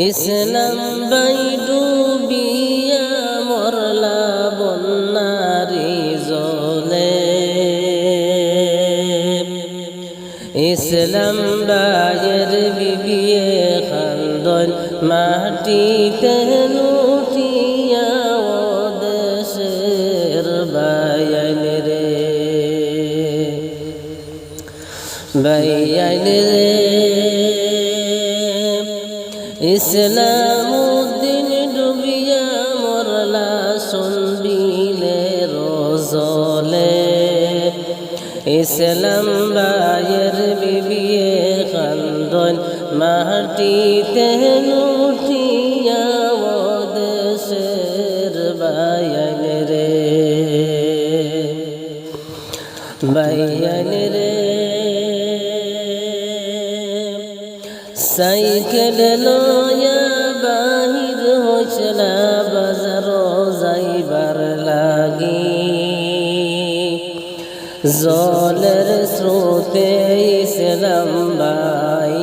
ইসলাম by ডুবিয়া মরলা বন্যারি জলে ইসলাম বায়ের বিবিয়ে খান্দন মাটিতে লুটিয়া রে। ইসলাম উদ্দিন ডুবিয়া মরলা শুনবিলে রোজলে। ইসলাম বায়ের বিবিয়ে খান্দন মাটিতে লুটিয়া ও দেশের বায়ান রে। বায়ান রে। সাইকেল লয়া বাহির হইছলা বাজার যাইবার লাগি। জলের স্রোতে ইসলাম বাই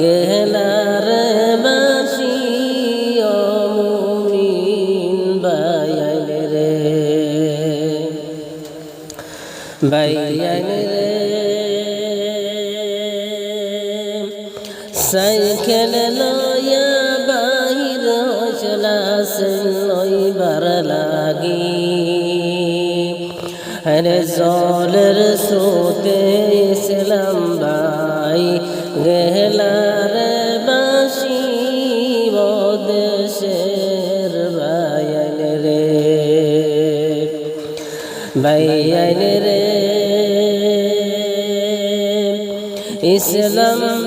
গেলার বাসি অমুমিন বায়ান রে। বায়ান সাইকেল লয়া বাহির হইছলা লইবার লাগি। হরে জলের স্রোতে ইসলাম বাই গেলার বাসি দেশের বায়ান রে। বায়ান রে। ইসলাম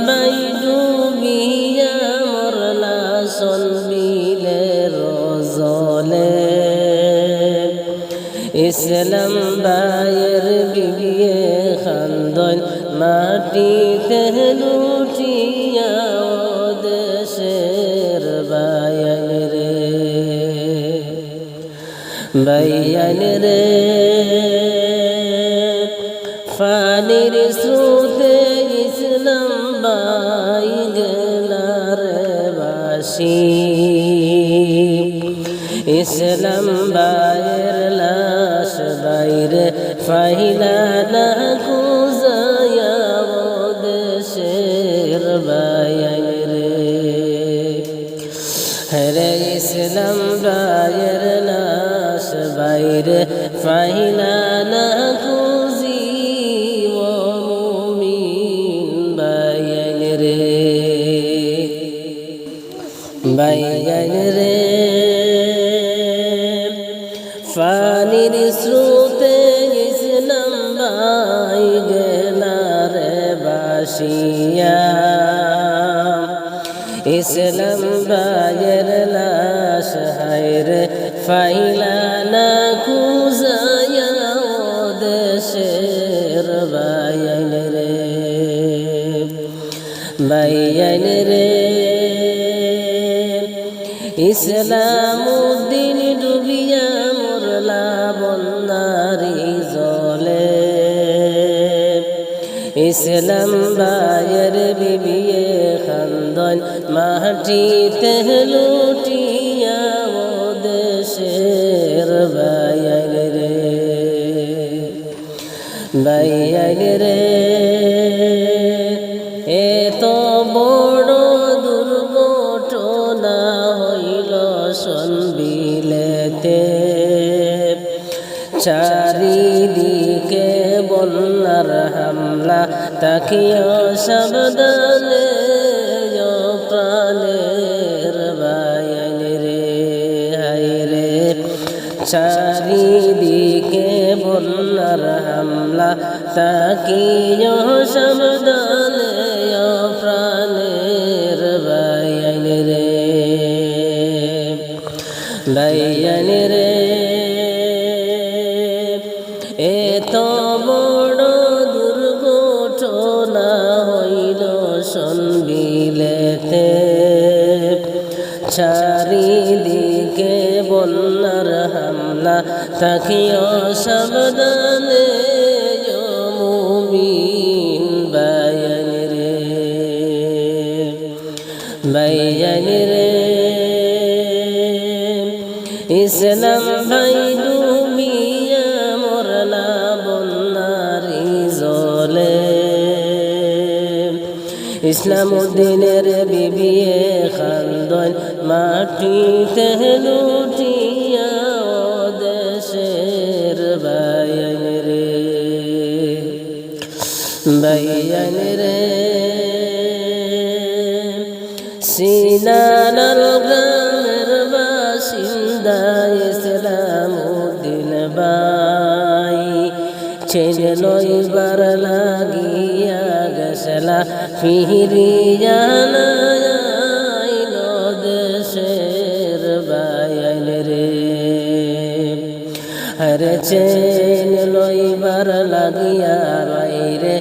ইসলাম বায়ের বিবিয়ে খান্দন, মাটিতে লুটিয়া দেশের বায়ান রে। বায়ান রে। ফানির স্রোতে ইসলাম বাই গেলার বাসি। ইসলাম বাইরে ফাইলা না কুজায়া ও দেশের বায়ান রে হরে ইসলাম বায়ের লাশ বাইরে, ফাইলা না কুজি ও মুমিন বায়ান রে বাসিয়া ইসলাম বায়ের লাশ হায়রে ফাইলা না খুজায়া রে ইসলাম উদ্দিন ডুবিয়া মরলা বন্যারি ইসলাম বায়ের বিবিয়ে খান্দন, মাটিতে লুটিয়া ও দেশের বায়ান রে। বায়ান রে এত বড় দুর্ঘটনা হইল সনবিলেতে চারিদিকে বন্যার হামলা তাকিও সাবধানে প্রাণের বায়ান রে, হায় রে। চারিদিকে বন্যার হামলা, তাকিও সাবধানে প্রাণের বায়ান রে। বায়ান রে। থাকিও সাবধানে মুমিন বায়ান রে বায়ান রে। ইসলাম ভাই ডুবিয়া মরলা বন্যারি জলে। ইসলাম উদ্দিনের বিবিয়ে খান্দন মাটিতে লুটিয়া সিনানার গ্রামের বাসিন্দা ইসলাম উদ্দিন বাই ছেলে লইবার লাগিয়া গেছলা ফিরিয়া নাইল দেশের বায়ান রে হরে চেন লইবার লাগিয়া বাইরে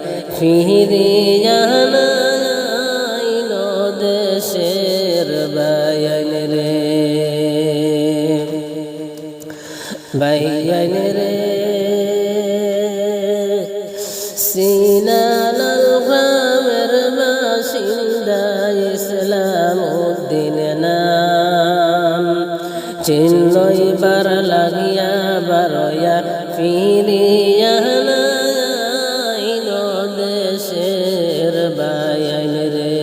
সিনালাল গ্রামের বাসিন্দা ইসলাম উদ্দিন নাম। চিন্নই বার লাগিয়া বারয়া ফিরিয়া নাইল দেশের বায়ান রে।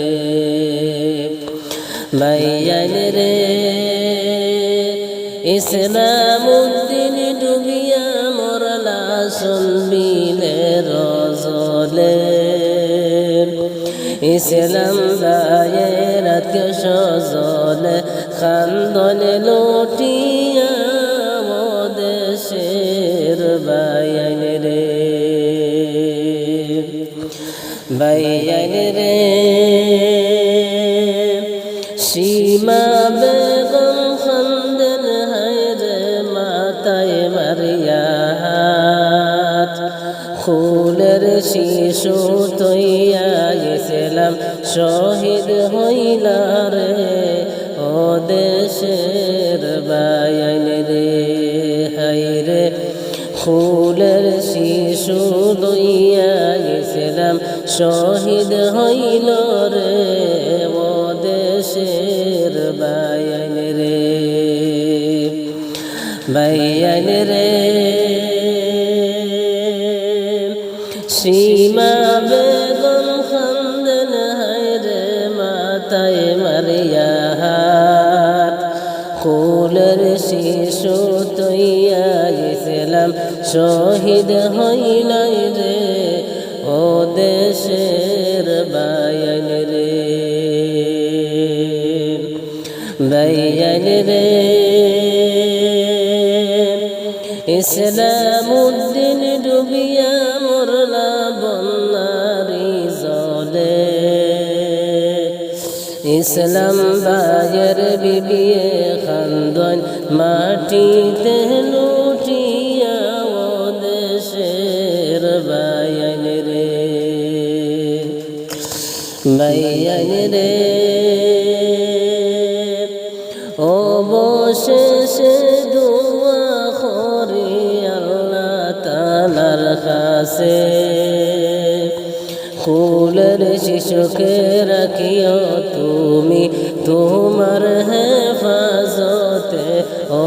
বায়ান রে। ইসলাম ইসলাম দায়ের সজলে খান্দন লুটিয়া দেশের বায়ান রে বায়ান রে সীমা বেগম খন্দন হায়রে মাতায় মারিয়া হাত শিশু শহীদ হইলা রে, ও দেশের বায়ান রে হাইরে ফুলের শিশু লইয়া গেছিলাম, শহীদ হইল রে, ও দেশের বায়ান রে। বায়ান রে। শহীদ হইলাই রে ও দেশের বায়ান রে। বায়ান রে। ইসলাম উদ্দিন ডুবিয়া মরলা বন্যারি জলে। ইসলাম বাগের বিবিয়ে খান্দন মাটিতে লুটিয়া বায়ান রে বসে দোয়া করি আল্লাহ তালার কাছে। ফুলের শিশুকে রাখিও তুমি, তোমার হেফাজতে ও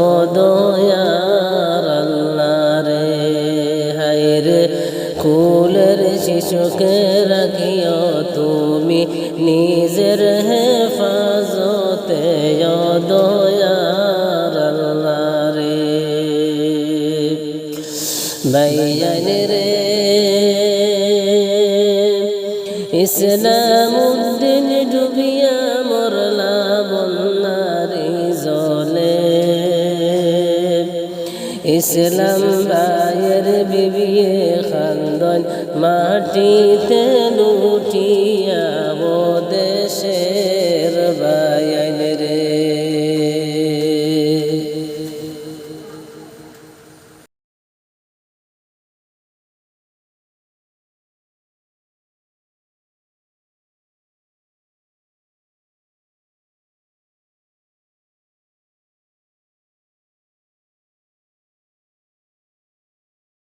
শিশুকে রাখিও তুমি নিজের হেফাজতে দয়ার আল্লাহ রে। ইসলাম উদ্দিন ডুবিয়া মরলা বন্যারি জলে। ইসলাম বিবিয়ে খান্দন মাটিতে লুটিয়া বা